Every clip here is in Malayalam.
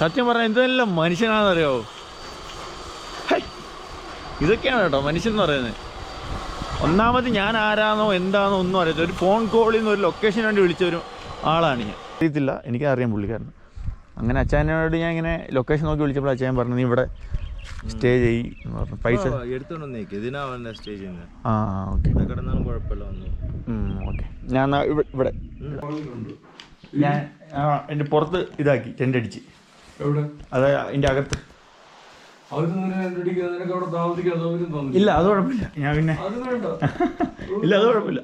സത്യം പറഞ്ഞാൽ എന്തെല്ലാം മനുഷ്യനാണെന്നറിയാവോ ഇതൊക്കെയാണ് കേട്ടോ മനുഷ്യൻ എന്ന് പറയുന്നത്. ഒന്നാമത് ഞാൻ ആരാണോ എന്താണോ ഒന്നും അറിയത്തില്ല. ഒരു ഫോൺ കോളിൽ നിന്ന് ഒരു ലൊക്കേഷൻ വേണ്ടി വിളിച്ച ഒരു ആളാണ് ഞാൻ. അറിയത്തില്ല എനിക്ക് അറിയാം പുള്ളിക്കാരൻ. അങ്ങനെ അച്ഛനോട് ഞാൻ ഇങ്ങനെ ലൊക്കേഷൻ നോക്കി വിളിച്ചപ്പോൾ അച്ഛൻ പറഞ്ഞു നീ ഇവിടെ സ്റ്റേ ചെയ്യ് എന്ന് പറഞ്ഞു. പൈസ ആ ഓക്കെ ഓക്കെ ഞാൻ ഇവിടെ. ഞാൻ എന്റെ പുറത്ത് ഇതാക്കി ടെന്റ് അടിച്ച്. അത് അതിന്റെ അകത്ത്. ഇല്ല അത് കുഴപ്പമില്ല. ഞാൻ പിന്നെ ഇല്ല അത് കുഴപ്പമില്ല.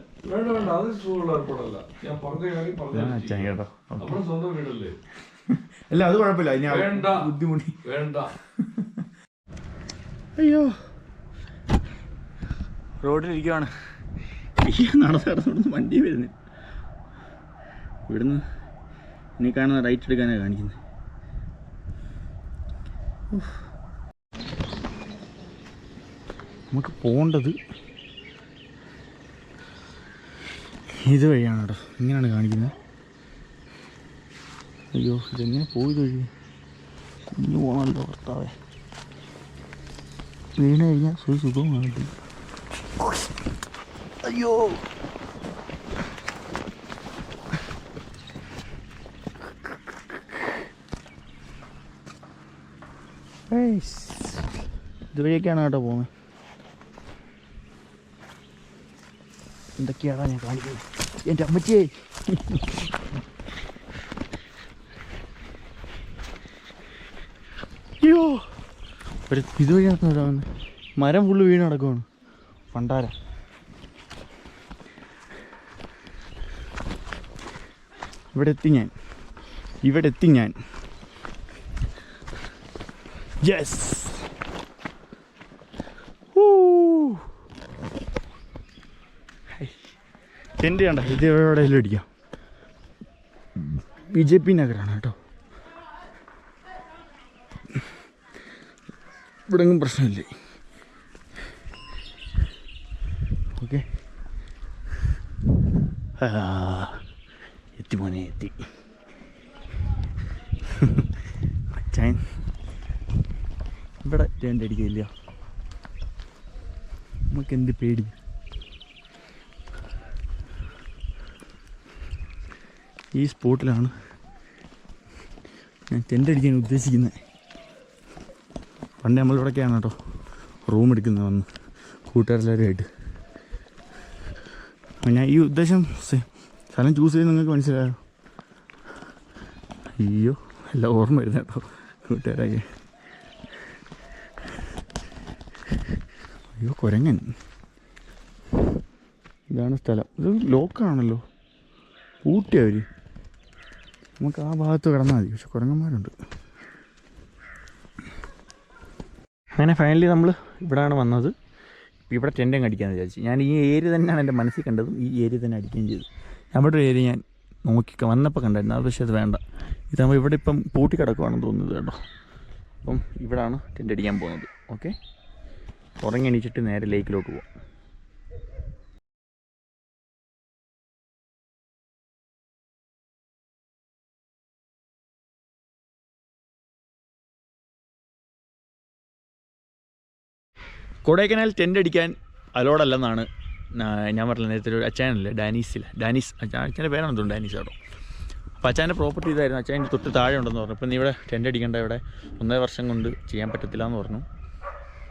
കേട്ടോ. അല്ല അത് കുഴപ്പമില്ല. ബുദ്ധിമുട്ടി. വേണ്ട. അയ്യോ. റോഡിലിരിക്കുവാണ്. നടന്ന് നടന്ന് വണ്ടി വരുന്നു. ഇവിടുന്ന് ഇനി കാണുന്ന റൈറ്റ് എടുക്കാനാണ് കാണിക്കുന്നത്. നമുക്ക് പോകേണ്ടത് ഇത് വഴിയാണ് കേട്ടോ. ഇങ്ങനെയാണ് കാണിക്കുന്നത്. അയ്യോ ഇതെങ്ങനെ പോയി വഴി? ഇനി പോകണമല്ലോ ഭർത്താവേ. വീണ് കഴിഞ്ഞാൽ സുഖ സുഖമാണ് അയ്യോ. ഇതുവഴിയൊക്കെയാണ് കേട്ടോ പോകുന്നത് എന്തൊക്കെയാണോ ഞാൻ കാണിക്കുന്നത് എന്റെ അമ്മച്ചിയെ. അയ്യോ. ഒരു ഇതുവഴി നടക്കുന്ന മരം ഫുള്ള് വീണ് നടക്കുവാണ് പണ്ടാര. ഇവിടെ എത്തി ഞാൻ. ഇവിടെ എത്തി ഞാൻ. യെസ് ടെന്റ് കണ്ട ഇത് എവിടെയെങ്കിലും അടിക്കാം ബി ജെ പി നഗരമാണ് കേട്ടോ. ഇവിടെ ഒന്നും പ്രശ്നമില്ലേ? ഓക്കെ. എത്തി മോനെ എത്തി. അച്ഛൻ ഇവിടെ ടെന്റ് അടിക്കില്ല നമുക്ക് എന്ത് പേടി? ഈ സ്പോട്ടിലാണ് ഞാൻ ടെന്റ് അടിക്കാൻ ഉദ്ദേശിക്കുന്നത് പണ്ട് നമ്മളിവിടെയൊക്കെയാണ് കേട്ടോ. റൂം എടുക്കുന്നത് വന്ന്. കൂട്ടുകാരെല്ലാവരുമായിട്ട് ഞാൻ ഈ ഉദ്ദേശം സ്ഥലം ചൂസ് ചെയ്ത് നിങ്ങൾക്ക് മനസ്സിലായോ? അയ്യോ എല്ലാം ഓർമ്മ വരുന്ന കേട്ടോ. കൂട്ടുകാരൊക്കെ. അയ്യോ കുരങ്ങൻ ഇതാണ് സ്ഥലം. ഇത് ലോക്കാണല്ലോ. ഊട്ടി അവർ നമുക്ക് ആ ഭാഗത്ത് കിടന്നാൽ മതി. പക്ഷെ കുരങ്ങന്മാരുണ്ട്. അങ്ങനെ ഫൈനലി നമ്മൾ ഇവിടെയാണ് വന്നത്. ഇവിടെ ടെന്റും അടിക്കാമെന്ന് വിചാരിച്ചു. ഞാൻ ഈ ഏരിയ തന്നെയാണ് എന്റെ മനസ്സിൽ കണ്ടതും ഈ ഏരിയ തന്നെ അടിക്കുകയും ചെയ്തു. നമ്മുടെ ഏരിയ ഞാൻ നോക്കി വന്നപ്പോൾ കണ്ടായിരുന്നു. അത് പക്ഷേ അത് വേണ്ട. ഇതാകുമ്പോൾ ഇവിടെ ഇപ്പം പൂട്ടി കിടക്കുവാണെന്ന് തോന്നുന്നത് കേട്ടോ. അപ്പം ഇവിടാണ് ടെന്റ് അടിക്കാൻ പോകുന്നത്. ഓക്കെ ഉറങ്ങി എണീച്ചിട്ട് നേരെ ലേക്കിലോട്ട് പോവാം. കൊടൈക്കനാൽ ടെന്റ് അടിക്കാൻ അലോഡല്ലെന്നാണ് ഞാൻ പറഞ്ഞ നേരത്തെ ഒരു അച്ഛനല്ലേ ഡാനീസില്ല ഡാനീസ് അച്ഛാ അച്ഛന്റെ പേരാണ് തോന്നുന്നു ഡാനീസ് കേട്ടോ അപ്പോൾ അച്ഛന്റെ പ്രോപ്പർട്ടി ഇതായിരുന്നു അച്ഛന്റെ തൊട്ട് താഴെ ഉണ്ടെന്ന് പറഞ്ഞു. അപ്പോൾ നീ ഇവിടെ ടെന്റ് അടിക്കേണ്ട ഇവിടെ ഒന്നേ വർഷം കൊണ്ട് ചെയ്യാൻ പറ്റത്തില്ല എന്ന് പറഞ്ഞു.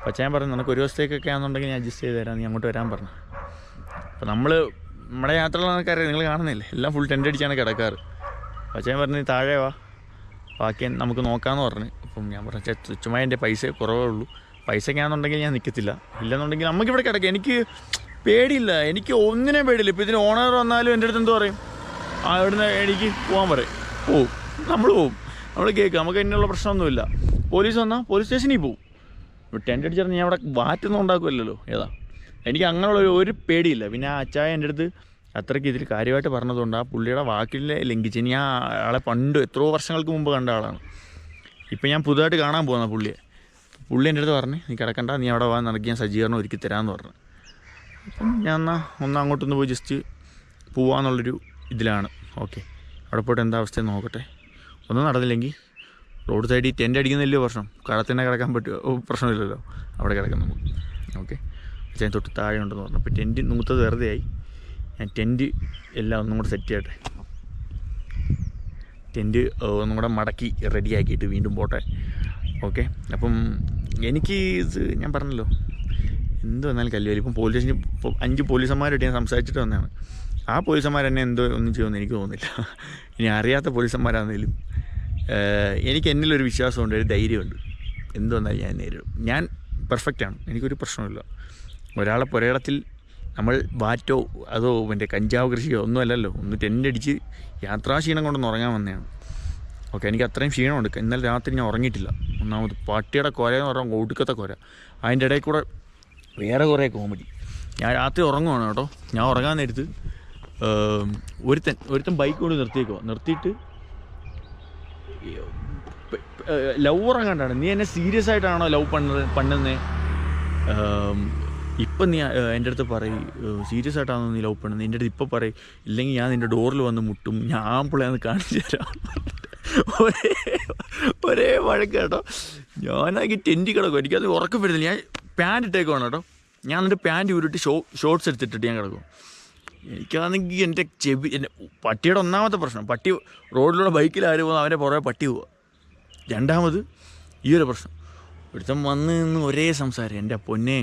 അപ്പോൾ അച്ഛൻ പറഞ്ഞു നിനക്ക് ഒരു ദിവസത്തേക്കൊക്കെ ആണെന്നുണ്ടെങ്കിൽ ഞാൻ അഡ്ജസ്റ്റ് ചെയ്ത് തരാം. നീ അങ്ങോട്ട് വരാൻ പറഞ്ഞു. അപ്പോൾ നമ്മൾ നമ്മുടെ യാത്രകൾ നമുക്കറിയാം നിങ്ങൾ കാണുന്നില്ലേ? എല്ലാം ഫുൾ ടെന്റ് അടിച്ചാണ് കിടക്കാറ്. അപ്പോൾ അച്ഛൻ പറഞ്ഞു "നീ താഴെ വാ. ബാക്കി നമുക്ക് നോക്കാമെന്ന് പറഞ്ഞു. അപ്പം ഞാൻ പറഞ്ഞു ചുമ്മാ എന്റെ പൈസ കുറവേ ഉള്ളൂ. പൈസയ്ക്കാണെന്നുണ്ടെങ്കിൽ ഞാൻ നിൽക്കത്തില്ല ഇല്ലെന്നുണ്ടെങ്കിൽ നമുക്കിവിടെ കിടക്കാം. എനിക്ക് പേടിയില്ല. എനിക്ക് ഒന്നിനെ പേടിയില്ല. ഇപ്പോൾ ഇതിന് ഓണർ വന്നാലും എന്റെ അടുത്ത് എന്തോ പറയും? ആ ഇവിടുന്ന് എനിക്ക് പോകാൻ പറയും. പോവും. നമ്മൾ പോവും. നമ്മൾ കേൾക്കുക നമുക്ക് അതിനുള്ള പ്രശ്നമൊന്നുമില്ല. പോലീസ് വന്നാൽ പോലീസ് സ്റ്റേഷനിൽ പോവും. ടെന്റ് അടിച്ചിരുന്ന ഞാൻ അവിടെ വാറ്റൊന്നും ഉണ്ടാക്കുമല്ലോ ഏതാ? എനിക്ക് അങ്ങനെയുള്ള ഒരു- പേടിയില്ല. പിന്നെ ആ അച്ചായ എന്റെ അടുത്ത് അത്രയ്ക്ക് ഇതിൽ കാര്യമായിട്ട് പറഞ്ഞതുകൊണ്ട് ആ പുള്ളിയുടെ വാക്കിലെ ലംഘിച്ച് ഇനി ആ ആളെ പണ്ട് എത്രയോ വർഷങ്ങൾക്ക് മുമ്പ് കണ്ട ആളാണ്. ഇപ്പം ഞാൻ പുതുതായിട്ട് കാണാൻ പോകുന്ന പുള്ളിയെ. പുള്ളി എന്റെ അടുത്ത് പറഞ്ഞു നീ കിടക്കണ്ട നീ അവിടെ വാ നടക്കി ഞാൻ സജ്ജീകരണം ഒരുക്കി തരാമെന്ന് പറഞ്ഞു. അപ്പം ഞാൻ എന്നാൽ ഒന്ന് അങ്ങോട്ടൊന്ന് പോയി ജസ്റ്റ് പോവാന്നുള്ളൊരു ഇതിലാണ്. ഓക്കെ. അവിടെ പോയിട്ട് എന്താ അവസ്ഥയെന്ന് നോക്കട്ടെ. ഒന്നും നടന്നില്ലെങ്കിൽ റോഡ് സൈഡിൽ ടെന്റ് അടിക്കുന്നില്ലയോ പ്രശ്നം. കടത്തന്നെ കിടക്കാൻ പറ്റുമോ പ്രശ്നമില്ലല്ലോ. അവിടെ കിടക്കാം നമുക്ക്. ഓക്കെ. അച്ഛൻ തൊട്ട് താഴെ ഉണ്ടെന്ന് പറഞ്ഞു. അപ്പോൾ ടെന്റ് നൂത്തത് വെറുതെ ആയി. ഞാൻ ടെന്റ് എല്ലാം ഒന്നും കൂടെ സെറ്റ് ചെയ്യട്ടെ. ടെന്റ് ഒന്നും കൂടെ മടക്കി റെഡിയാക്കിയിട്ട് വീണ്ടും പോട്ടെ. ഓക്കെ. അപ്പം എനിക്ക് ഇത് ഞാൻ പറഞ്ഞല്ലോ. എന്ത് വന്നാലും കല്ലുവലി ഇപ്പം പോലീസ് ഇപ്പോൾ അഞ്ച് പോലീസന്മാരായിട്ട് ഞാൻ സംസാരിച്ചിട്ട് വന്നതാണ്. ആ പോലീസന്മാരെന്നെ എന്തോ ഒന്നും ചെയ്യുമെന്ന് എനിക്ക് തോന്നുന്നില്ല. ഇനി അറിയാത്ത പോലീസന്മാരാണെങ്കിലും എനിക്ക് എന്നിലൊരു വിശ്വാസമുണ്ട് ഒരു ധൈര്യമുണ്ട്. എന്തുവന്നാലും ഞാൻ നേരിടും. ഞാൻ പെർഫെക്റ്റാണ് എനിക്കൊരു പ്രശ്നമില്ല ഒരാളെ പുരയിടത്തിൽ നമ്മൾ വാറ്റോ അതോ മറ്റേ കഞ്ചാവ് കൃഷിയോ ഒന്നും അല്ലല്ലോ ഒന്ന് ടെന്റടിച്ച് യാത്രാക്ഷീണം കൊണ്ടൊന്ന് ഉറങ്ങാൻ വന്നതാണ്. ഓക്കെ എനിക്ക് അത്രയും ക്ഷീണമുണ്ട്. ഇന്നലെ രാത്രി ഞാൻ ഉറങ്ങിയിട്ടില്ല. ഒന്നാമത് പട്ടിയുടെ കൊര എന്ന് പറഞ്ഞാൽ ഒടുക്കത്തെ കൊര. അതിന്റെ ഇടയിൽ കൂടെ വേറെ കുറേ കോമഡി ഞാൻ രാത്രി ഉറങ്ങുവാണ് കേട്ടോ. ഞാൻ ഉറങ്ങാൻ നേരത്ത് ഒരുത്തൻ ഒരുത്തൻ ബൈക്ക് കൊണ്ട് നിർത്തിയേക്കോ നിർത്തിയിട്ട് ലവ് ഉറങ്ങാണ്ടാണ്. നീ എന്നെ സീരിയസ് ആയിട്ടാണോ ലവ് പണ്ണത് പണ്ണുന്നേ? ഇപ്പം നീ എന്റെ അടുത്ത് പറയും സീരിയസ് ആയിട്ടാണോ നീ ലവ് പണ്ണുന്നത് എന്റെ അടുത്ത് ഇപ്പം പറയും ഇല്ലെങ്കിൽ ഞാൻ നിന്റെ ഡോറിൽ വന്ന് മുട്ടും ഞാൻ പിള്ളേന്ന് കാണിച്ചു തരാം. ഒരേ ഒരേ വഴക്ക് കേട്ടോ. ഞാനാക്കി ടെന്റി കിടക്കും. എനിക്കത് ഉറക്കം വരുന്നില്ല. ഞാൻ പാന്റ് ഇട്ടേക്കുവാണ് കേട്ടോ. ഞാൻ എന്നിട്ട് പാന്റ് ഉരുട്ടി ഷോ ഷോർട്സ് എടുത്തിട്ടിട്ട് ഞാൻ കിടക്കും. എനിക്കാണെങ്കിൽ എന്റെ ചെവി എന്റെ പട്ടിയുടെ ഒന്നാമത്തെ പ്രശ്നം. പട്ടി റോഡിലൂടെ ബൈക്കിൽ ആര് പോകുന്ന അവന്റെ പുറകെ പട്ടി പോവുക രണ്ടാമത് ഈ ഒരു പ്രശ്നം. ഒരുത്തൻ വന്ന് നിന്ന് ഒരേ സംസാരം എന്റെ പൊന്നെ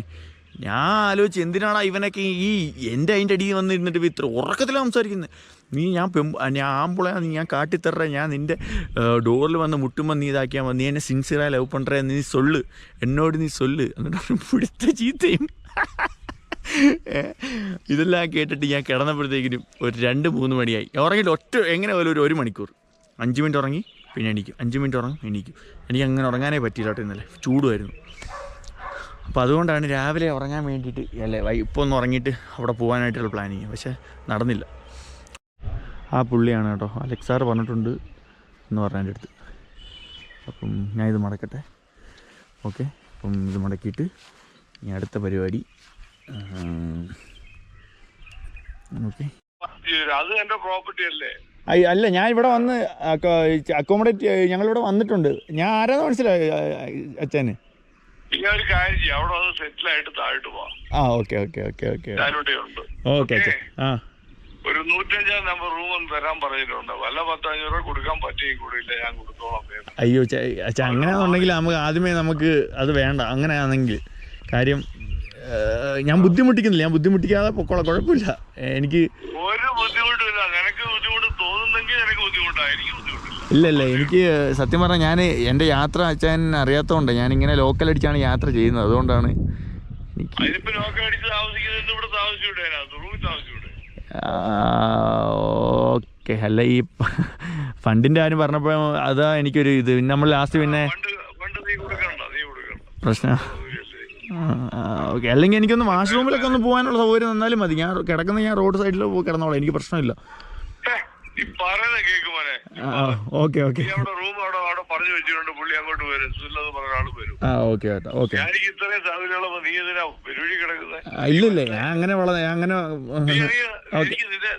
ഞാൻ ആലോചിച്ച് എന്തിനാണ് ഇവനൊക്കെ ഈ എന്റെ അതിന്റെ അടിയിൽ വന്നിരുന്നിട്ട് ഇത്ര ഉറക്കത്തിൽ സംസാരിക്കുന്നത് നീ ഞാൻ പെ ഞാൻ ആമ്പിളയാ നീ ഞാൻ കാട്ടിത്തറ ഞാൻ നിന്റെ ഡോറിൽ വന്ന് മുട്ടുമ്പോൾ നീ ഇതാക്കിയാൽ മതി നീ എന്നെ സിൻസിയറായി ലവ് പണ്ടേ നീ സൊല്ല് എന്നോട് നീ സൊല്ല് എന്നിട്ട് പിടുത്ത ചീത്തയും ഇതെല്ലാം കേട്ടിട്ട് ഞാൻ കിടന്നപ്പോഴത്തേക്കിനും ഒരു രണ്ട് മൂന്ന് മണിയായി. ഉറങ്ങിയിട്ട് ഒറ്റ എങ്ങനെ പോലും ഒരു ഒരു മണിക്കൂർ. അഞ്ച് മിനിറ്റ് ഉറങ്ങി പിന്നെ എണീക്കും. അഞ്ച് മിനിറ്റ് ഉറങ്ങും എണീക്കും. എനിക്ക് അങ്ങനെ ഉറങ്ങാനേ പറ്റിയില്ല ഇന്നലെ. ചൂടുമായിരുന്നു. അപ്പോൾ അതുകൊണ്ടാണ് രാവിലെ ഉറങ്ങാൻ വേണ്ടിയിട്ട് അല്ലേ ഇപ്പോൾ ഒന്ന് ഉറങ്ങിയിട്ട് അവിടെ പോകാനായിട്ടുള്ള പ്ലാനിങ് പക്ഷേ നടന്നില്ല. ആ പുള്ളിയാണ് കേട്ടോ അലക്സാർ പറഞ്ഞിട്ടുണ്ട് എന്ന് പറഞ്ഞ അടുത്ത്. അപ്പം ഞാൻ ഇത് മടക്കട്ടെ. ഓക്കെ? അപ്പം ഇത് മടക്കിയിട്ട് ഇനി അടുത്ത പരിപാടി ഓക്കെ. അത് എന്റെ പ്രോപ്പർട്ടി അല്ലേ? അല്ല ഞാൻ ഇവിടെ വന്ന് അക്കോമഡേറ്റ് ഞങ്ങളിവിടെ വന്നിട്ടുണ്ട്. ഞാൻ ആരാന്ന് മനസ്സിലായി അച്ഛന്? ഒരു കാര്യം ചെയ്യാം. അവിടെ സെറ്റിൽ ആയിട്ട് താഴോട്ട് പോവാം. ആ ഓക്കെ ഓക്കെ ഓക്കെ ഓക്കെ. ഉണ്ട് ഓക്കെ ആ. ഒരു നൂറ്റഞ്ചാം നമ്പർ റൂം ഒന്ന് തരാൻ പറഞ്ഞിട്ടുണ്ട് വല്ല പത്തഞ്ഞൂറ് രൂപ കൊടുക്കാൻ പറ്റുകയും കൂടിയില്ല ഞാൻ കൊടുത്തോളാം. അയ്യോ അച്ഛാ അങ്ങനെയാണെന്നുണ്ടെങ്കിൽ നമുക്ക് ആദ്യമേ നമുക്ക് അത് വേണ്ട. അങ്ങനെയാണെങ്കിൽ കാര്യം ഞാൻ ബുദ്ധിമുട്ടിക്കുന്നില്ല. ഞാൻ ബുദ്ധിമുട്ടിക്കാതെ പൊക്കോളാം. കുഴപ്പമില്ല. എനിക്ക് ഒരു ബുദ്ധിമുട്ടില്ല നിനക്ക് ബുദ്ധിമുട്ട് തോന്നുന്നെങ്കിൽ നിനക്ക് ബുദ്ധിമുട്ടാ. എനിക്ക് ബുദ്ധിമുട്ടില്ല. ഇല്ല ഇല്ല. എനിക്ക് സത്യം പറഞ്ഞാൽ ഞാൻ എന്റെ യാത്ര അച്ഛൻ അറിയാത്തതുകൊണ്ട് ഞാൻ ഇങ്ങനെ ലോക്കൽ അടിച്ചാണ് യാത്ര ചെയ്യുന്നത്. അതുകൊണ്ടാണ് ഓക്കെ. അല്ല ഈ ഫണ്ടിന്റെ കാര്യം പറഞ്ഞപ്പോൾ അതാ എനിക്കൊരു ഇത്. നമ്മൾ ലാസ്റ്റ് പിന്നെ പ്രശ്നം. ഓക്കെ. അല്ലെങ്കിൽ എനിക്കൊന്ന് വാഷ്റൂമിലൊക്കെ ഒന്ന് പോകാനുള്ള സൗകര്യം തന്നാലും മതി. ഞാൻ കിടക്കുന്ന ഞാൻ റോഡ് സൈഡിൽ പോയി കിടന്നോളാം. എനിക്ക് പ്രശ്നമില്ല. Okay okay. ഇല്ലില്ല. ഞാൻ അങ്ങനെ വളരെ അങ്ങനെ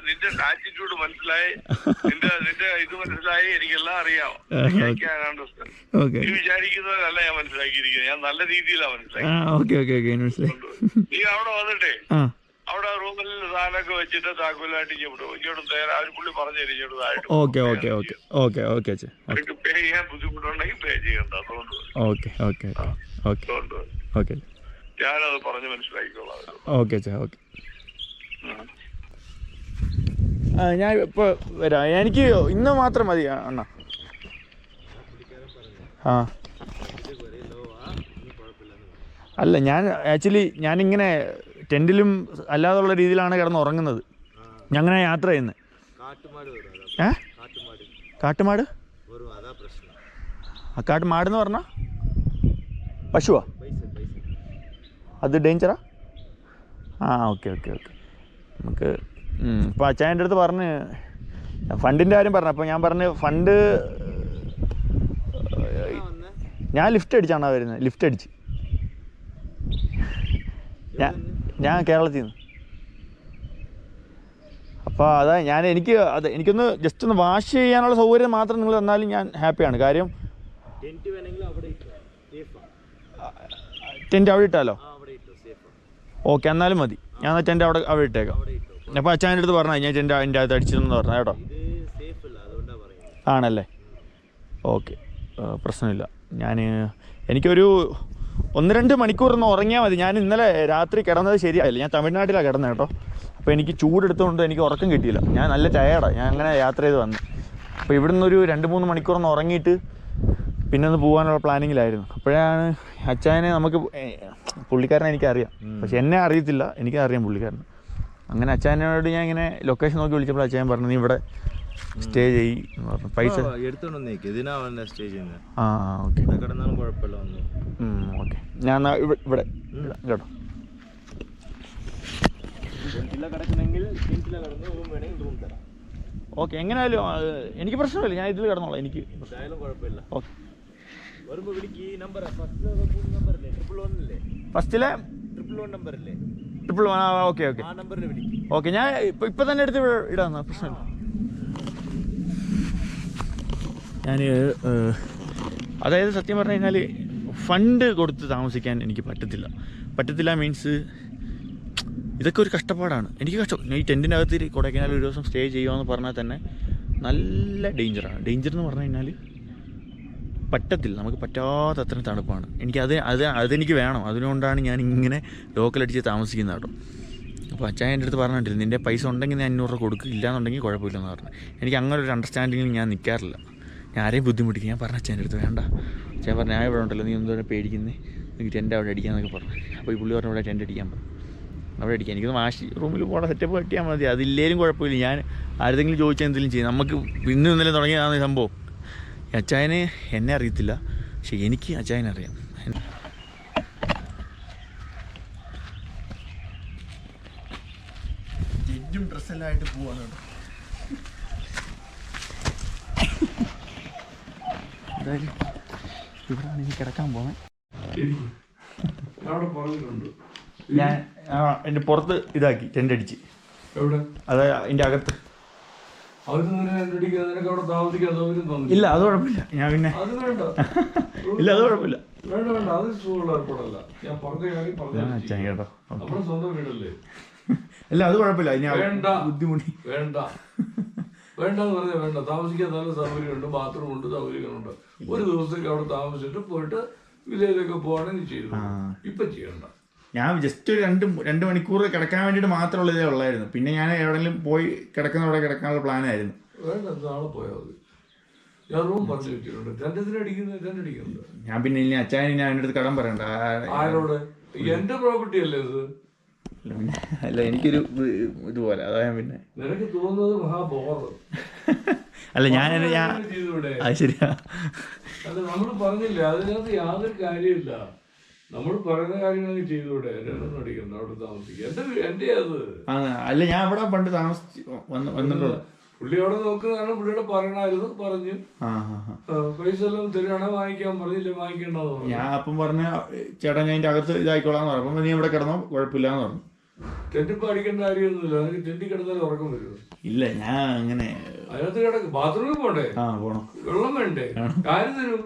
നിന്റെ ആറ്റിറ്റ്യൂഡ് മനസ്സിലായി. നിന്റെ നിന്റെ ഇത് മനസ്സിലായി. എനിക്കെല്ലാം അറിയാം. നീ വിചാരിക്കുന്നതല്ല ഞാൻ മനസ്സിലാക്കിയിരിക്കുന്നത്. ഞാൻ നല്ല രീതിയിലാണ് മനസ്സിലാക്കി. മനസ്സിലായി. നീ അവിടെ വന്നിട്ടേ. അവിടെ റൂമിൽ സാധനമൊക്കെ വെച്ചിട്ട് താക്കോലായിട്ട് ഇങ്ങോട്ട് ഇങ്ങോട്ട് അവർ പുള്ളി പറഞ്ഞു തരും ഇങ്ങോട്ട് താഴോട്ട് okay okay okay. Okay okay അച്ഛൻ നിനക്ക് പേ ചെയ്യാൻ ബുദ്ധിമുട്ടുണ്ടെങ്കിൽ പേ ചെയ്യണ്ട. അതുകൊണ്ട് ഓക്കെ ഓക്കെ ഓക്കെ. അതുകൊണ്ട് ഓക്കെ. ഞാനത് പറഞ്ഞ് മനസ്സിലാക്കിക്കോളാം ഓക്കെ അച്ഛാ ഓക്കെ. ആ ഞാൻ ഇപ്പോൾ വരാം. എനിക്ക് ഇന്ന് മാത്രം മതി അണ്ണ. ആ. അല്ല ഞാൻ ആക്ച്വലി ഞാനിങ്ങനെ ടെന്റിലും അല്ലാതുള്ള രീതിയിലാണ് കിടന്ന് ഉറങ്ങുന്നത് ഞാൻ അങ്ങനെ യാത്ര ചെയ്യുന്നത് ഏ? കാട്ടുമാട്? ആ കാട്ടുമാടെന്ന് പറഞ്ഞാൽ പശുവാ? അത് ഡേഞ്ചറാ ആ ഓക്കെ ഓക്കെ ഓക്കെ. നമുക്ക് ഇപ്പോൾ അച്ചായന്റെ അടുത്ത് പറഞ്ഞ് ഫണ്ടിന്റെ കാര്യം പറഞ്ഞു അപ്പോൾ ഞാൻ പറഞ്ഞ് ഫണ്ട് ഞാൻ ലിഫ്റ്റ് അടിച്ചാണ് വരുന്നത്? ലിഫ്റ്റ് അടിച്ച്. ഞാൻ ഞാൻ കേരളത്തിൽ നിന്ന്. അപ്പോൾ അതാ ഞാൻ എനിക്ക് അത് എനിക്കൊന്ന് ജസ്റ്റ് ഒന്ന് വാഷ് ചെയ്യാനുള്ള സൗകര്യം മാത്രം നിങ്ങൾ തന്നാലും ഞാൻ ഹാപ്പിയാണ് കാര്യം ടെന്റ് അവിടെ ഇട്ടാലോ? ഓക്കെ എന്നാലും മതി. ഞാൻ ടെന്റ് അവിടെ അവിടെ ഇട്ടേക്കാം. അപ്പോൾ അച്ഛന്റെ അടുത്ത് പറഞ്ഞാൽ ഞാൻ ടെന്റ് അതിന്റെ അകത്ത് അടിച്ചതെന്ന് പറഞ്ഞാൽ കേട്ടോ? ആണല്ലേ? ഓക്കെ പ്രശ്നമില്ല. ഞാൻ എനിക്കൊരു ഒന്ന് രണ്ട് മണിക്കൂറൊന്ന് ഉറങ്ങിയാൽ മതി. ഞാൻ ഇന്നലെ രാത്രി കിടന്നത് ശരിയായില്ല. ഞാൻ തമിഴ്നാട്ടിലാണ് കിടന്നത് കേട്ടോ. അപ്പോൾ എനിക്ക് ചൂടെടുത്തുകൊണ്ട് എനിക്ക് ഉറക്കം കിട്ടിയില്ല. ഞാൻ നല്ല ടയേർഡാണ് ഞാൻ അങ്ങനെ യാത്ര ചെയ്ത് വന്നു. അപ്പോൾ ഇവിടുന്ന് ഒരു രണ്ട് മൂന്ന് മണിക്കൂറൊന്ന് ഉറങ്ങിയിട്ട് പിന്നെ ഒന്ന് പോകാനുള്ള പ്ലാനിങ്ങിലായിരുന്നു. അപ്പോഴാണ് അച്ചായനെ നമുക്ക് പുള്ളിക്കാരനെ എനിക്കറിയാം. പക്ഷെ എന്നെ അറിയത്തില്ല. എനിക്കറിയാം പുള്ളിക്കാരൻ അങ്ങനെ അച്ചായനോട് ഞാൻ ഇങ്ങനെ ലൊക്കേഷൻ നോക്കി വിളിച്ചപ്പോൾ അച്ചായൻ പറഞ്ഞു നീ ഇവിടെ സ്റ്റേ ചെയ്യ് എന്ന് പറഞ്ഞു. പൈസ എടുത്തോണ്ട് വന്നേക്ക് ഇതിനാ വന്ന സ്റ്റേ ചെയ്യുന്നത് ആ ഓക്കെ ഇവിടെ കിടന്നാലും കുഴപ്പമില്ല വന്നു ഓക്കെ ഞാൻ ഇവിടെ കേട്ടോ ഓക്കെ എങ്ങനെയായാലും എനിക്ക് പ്രശ്നമില്ല. ഞാൻ ഇതിൽ കിടന്നോളാം. എനിക്ക് കുഴപ്പമില്ല. ഓക്കെ വരുമ്പോൾ വിളിക്ക്. ഈ number first number triple one അല്ലേ ഫസ്റ്റിലെ triple one triple one okay okay ആ നമ്പറിൽ വിളിക്ക്. ഓക്കെ ഞാൻ ഇപ്പം ഇപ്പൊ തന്നെ എടുത്ത് ഇടാന്ന പ്രശ്നമില്ല. ഞാൻ അതായത് സത്യം പറഞ്ഞു കഴിഞ്ഞാൽ ഫണ്ട് കൊടുത്ത് താമസിക്കാൻ എനിക്ക് പറ്റത്തില്ല. പറ്റത്തില്ല മീൻസ് ഇതൊക്കെ ഒരു കഷ്ടപ്പാടാണ്. എനിക്ക് കഷ്ടം ഈ ടെന്റിന്റെ അകത്ത് കൊടൈക്കനാൽ ഒരു ദിവസം സ്റ്റേ ചെയ്യുമെന്ന് പറഞ്ഞാൽ തന്നെ നല്ല ഡേഞ്ചറാണ് ഡേഞ്ചർ എന്ന് പറഞ്ഞു കഴിഞ്ഞാൽ പറ്റത്തില്ല. നമുക്ക് പറ്റാത്തത്ര തണുപ്പാണ്. എനിക്ക് അത് അത് അതെനിക്ക് വേണം. അതുകൊണ്ടാണ് ഞാൻ ഇങ്ങനെ ലോക്കലടിച്ച് താമസിക്കുന്നത് കേട്ടോ. അപ്പോൾ അച്ഛൻ എന്റെ അടുത്ത് പറഞ്ഞിട്ടില്ല നിന്റെ പൈസ ഉണ്ടെങ്കിൽ ഞാൻ അഞ്ഞൂറ് രൂപ കൊടുക്കും. ഇല്ലാന്നുണ്ടെങ്കിൽ കുഴപ്പമില്ലെന്ന് പറഞ്ഞു. എനിക്ക് അങ്ങനെ ഒരു അണ്ടർസ്റ്റാൻഡിങ്ങിൽ ഞാൻ നിൽക്കാറില്ല ഞാൻ ആരെയും ബുദ്ധിമുട്ടിക്കും. ഞാൻ പറഞ്ഞ അച്ഛന്റെ അടുത്ത് വേണ്ട. അച്ഛൻ പറഞ്ഞു ഞാൻ ഇവിടെ ഉണ്ടല്ലോ നീ എന്തോരം പേടിക്കുന്നേ? നീ ടെന്റ് അവിടെ അടിക്കാന്നൊക്കെ പറഞ്ഞു. അപ്പോൾ ഈ പുള്ളി പറഞ്ഞു അവിടെ ടെന്റ് അടിക്കാൻ പറഞ്ഞു അവിടെ അടിക്കാൻ. എനിക്കൊന്ന് വാശി റൂമിൽ പോകണം സെറ്റപ്പ് കെട്ടിയാൽ മതി. അതില്ലേലും കുഴപ്പമില്ല. ഞാൻ ആരെങ്കിലും ചോദിച്ചാൽ എന്തെങ്കിലും ചെയ്യും. നമുക്ക് ഇന്നും ഇന്നലെ തുടങ്ങിയതാണ് സംഭവം. അച്ചായന് എന്നെ അറിയത്തില്ല. പക്ഷെ എനിക്ക് അച്ചായനെ അറിയാം. ജഡ്ജും ഡ്രസ്സെല്ലാം ആയിട്ട് പോവാണ് കേട്ടോ. എന്തായാലും ഇവിടാണ് എനിക്ക് കിടക്കാൻ പോകുന്നത്. ഞാൻ എന്റെ പുറത്ത് ഇതാക്കി ടെന്റ് അടിച്ച് എവിടെ? അത് അതിന്റെ അകത്ത്. ഇല്ല അത് കുഴപ്പമില്ല. ഞാൻ പിന്നെ ഇല്ല അത് കുഴപ്പമില്ല. കേട്ടോ. അല്ല സ്വന്തം വീടല്ലേ? ഇല്ല അത് കുഴപ്പമില്ല. ഞാൻ വേണ്ട. ബുദ്ധിമുട്ടി. വേണ്ട. വേണ്ട എന്ന് പറഞ്ഞാൽ വേണ്ട. താമസിക്കാൻ നല്ല സൗകര്യമുണ്ട് ബാത്റൂം ഉണ്ട് സൗകര്യങ്ങളുണ്ട്. ഒരു ദിവസത്തേക്ക് അവിടെ താമസിച്ചിട്ട് പോയിട്ട് വിലയിലൊക്കെ പോകണമെങ്കിൽ ചെയ്തു. ഇപ്പം ചെയ്യണ്ട. ഞാൻ ജസ്റ്റ് ഒരു രണ്ട് രണ്ട് മണിക്കൂർ കിടക്കാൻ വേണ്ടിയിട്ട് മാത്രമുള്ള ഇതേ ഉള്ളായിരുന്നു. പിന്നെ ഞാൻ എവിടെയെങ്കിലും പോയി കിടക്കുന്നവിടെ കിടക്കാനുള്ള പ്ലാനായിരുന്നു വേണ്ട നാളെ പോയാൽ മതി. ഞാൻ റൂം പറഞ്ഞു വെച്ചിട്ടുണ്ട്. രണ്ടത്തിന് രണ്ടടിക്കുന്നുണ്ട് ഞാൻ പിന്നെ ഇനി അച്ഛൻ ഇനി അവന്റെ അടുത്ത് കടം പറയണ്ട. ആരോട്? എന്റെ പ്രോപ്പർട്ടി അല്ലേ ഇത്? അല്ല പിന്നെ അല്ല എനിക്കൊരു ഇത് ഇതുപോലെ അതാ ഞാൻ പിന്നെ നിനക്ക് തോന്നുന്നത് അല്ല ഞാൻ ഞാൻ അത് ശരിയാ. അല്ല നമ്മൾ പറഞ്ഞില്ല അതിനകത്ത് യാതൊരു കാര്യമില്ല. നമ്മൾ പറയുന്ന കാര്യങ്ങൾ ചെയ്തൂടെ രണ്ടൊന്നും അടിക്കണ്ട അവിടെ താമസിക്കുക. എന്റെ വീ- എന്റെ അത്? അല്ല ഞാൻ അവിടെ പണ്ട് താമസിച്ച് വന്നിട്ടുള്ളത് വന്നിട്ടുള്ളൂ. പുള്ളി അവിടെ നോക്കുന്നതാണ് പുള്ളിയുടെ പറയണായിരുന്നു പറഞ്ഞു. പൈസ എല്ലാം വാങ്ങിക്കാൻ പറഞ്ഞില്ല വാങ്ങിക്കേണ്ടെന്ന് പറഞ്ഞു. ഞാൻ അപ്പം പറഞ്ഞ ചേട്ടൻ ഞാൻ അതിന്റെ അകത്ത് ഇതായിക്കോളാന്ന് പറഞ്ഞു. അപ്പം നീ ഇവിടെ കിടന്നോ കുഴപ്പമില്ല എന്ന് പറഞ്ഞു. ടെന്റിപ്പോ അടിക്കേണ്ട കാര്യമൊന്നുമില്ല. നിനക്ക് ടെന്റിൽ കിടന്നാൽ ഉറക്കം വരുമോ ഇല്ല ഞാൻ അങ്ങനെ അതിനകത്ത് കിടക്ക്. ബാത്റൂമിൽ പോണ്ടേ? ആ പോണം. വെള്ളം വേണ്ടേ? കാര്യം തരും.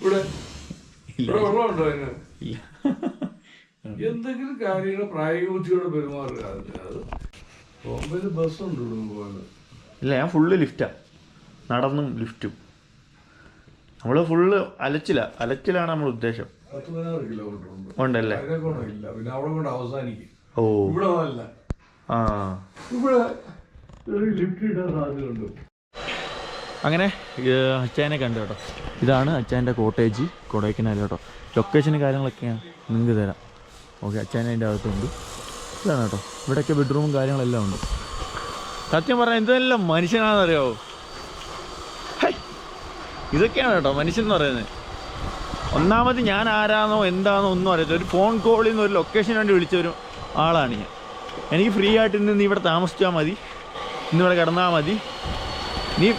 ഇവിടെ ഇവിടെ വെള്ളം ഉണ്ടോ അതിന്? ഇല്ല. എന്തെങ്കിലും കാര്യങ്ങൾ പ്രായോഗിക പെരുമാറുക. അത് ബോംബെയിൽ ബസ്സുണ്ട് പോകാൻ. ഇല്ല ഞാൻ ഫുള്ള് ലിഫ്റ്റാ നടന്നും ലിഫ്റ്റും നമ്മൾ ഫുള്ള് അലച്ചില. അലച്ചിലാണ് നമ്മൾ ഉദ്ദേശം. പത്ത് പതിനാറ് കിലോമീറ്റർ ഉണ്ട്. ഉണ്ടല്ലേ? അതിനെ കൊണ്ടില്ല പിന്നെ അവിടെ കൊണ്ട് അവസാനിക്കും. ഓ. ഇവിടെ അല്ല ആ. ഇവിടെ ഒരു ലിഫ്റ്റ് ഇടാൻ സാധ്യതയുണ്ട്. അങ്ങനെ അച്ചായനെ കണ്ടു കേട്ടോ. ഇതാണ് അച്ചായന്റെ കോട്ടേജ് കൊടൈക്കനാൽ കേട്ടോ. ലൊക്കേഷന് കാര്യങ്ങളൊക്കെ ഞാൻ നിങ്ങൾക്ക് തരാം. ഓക്കെ അച്ചായൻ അതിന്റെ അകത്തുണ്ട്. ഇതാണ് കേട്ടോ. ഇവിടെയൊക്കെ ബെഡ്റൂമും കാര്യങ്ങളെല്ലാം ഉണ്ട്. സത്യം പറഞ്ഞാൽ ഇതെല്ലാം മനുഷ്യനാണെന്നറിയാവോ ഇതൊക്കെയാണ് കേട്ടോ മനുഷ്യൻ എന്ന് പറയുന്നത്. ഒന്നാമത് ഞാൻ ആരാണോ എന്താണോ ഒന്നും അറിയത്തില്ല. ഒരു ഫോൺ കോളിൽ നിന്ന് ഒരു ലൊക്കേഷൻ വേണ്ടി വിളിച്ച ഒരു ആളാണ് ഞാൻ. എനിക്ക് ഫ്രീ ആയിട്ട് ഇന്ന് നീ ഇവിടെ താമസിച്ചാൽ മതി. ഇന്ന് ഇവിടെ കിടന്നാൽ മതി. നീ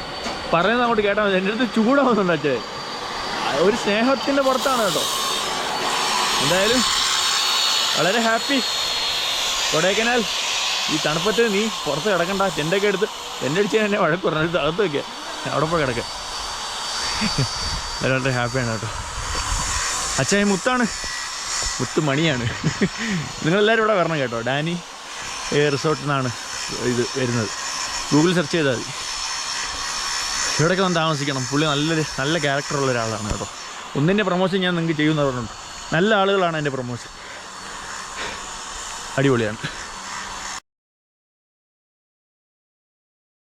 പറയുന്നത് അങ്ങോട്ട് കേട്ടാൽ മതി. എന്റെ അടുത്ത് ചൂടാവുന്നുണ്ട് അച്ഛേ. ഒരു സ്നേഹത്തിന്റെ പുറത്താണ് കേട്ടോ. എന്തായാലും വളരെ ഹാപ്പി. കൊടൈക്കനാൽ ഈ തണുപ്പത്ത് നീ പുറത്ത് കിടക്കണ്ട. ചെണ്ടൊക്കെ എടുത്ത് എന്റെ അടിച്ച് എന്നെ വഴക്ക് പറഞ്ഞു അകത്ത് വയ്ക്കുക അവിടെ പോയി കിടക്കുക വളരെ ഹാപ്പിയാണ് കേട്ടോ. അച്ഛൻ മുത്താണ്. മുത്ത് മണിയാണ് നിങ്ങളെല്ലാവരും ഇവിടെ വരണം കേട്ടോ. ഡാനി റിസോർട്ടിൽ നിന്നാണ് ഇത് വരുന്നത്. ഗൂഗിൾ സെർച്ച് ചെയ്താൽ മതി. ഇവിടെയൊക്കെ വന്ന് താമസിക്കണം. പുള്ളി നല്ലൊരു നല്ല ക്യാരക്ടറുള്ള ഒരാളാണ് കേട്ടോ. ഒന്നിന്റെ പ്രൊമോഷൻ ഞാൻ നിങ്ങൾക്ക് ചെയ്യുമെന്ന് പറഞ്ഞിട്ടുണ്ട് നല്ല ആളുകളാണ് എന്റെ പ്രൊമോഷൻ അടിപൊളിയാണ്.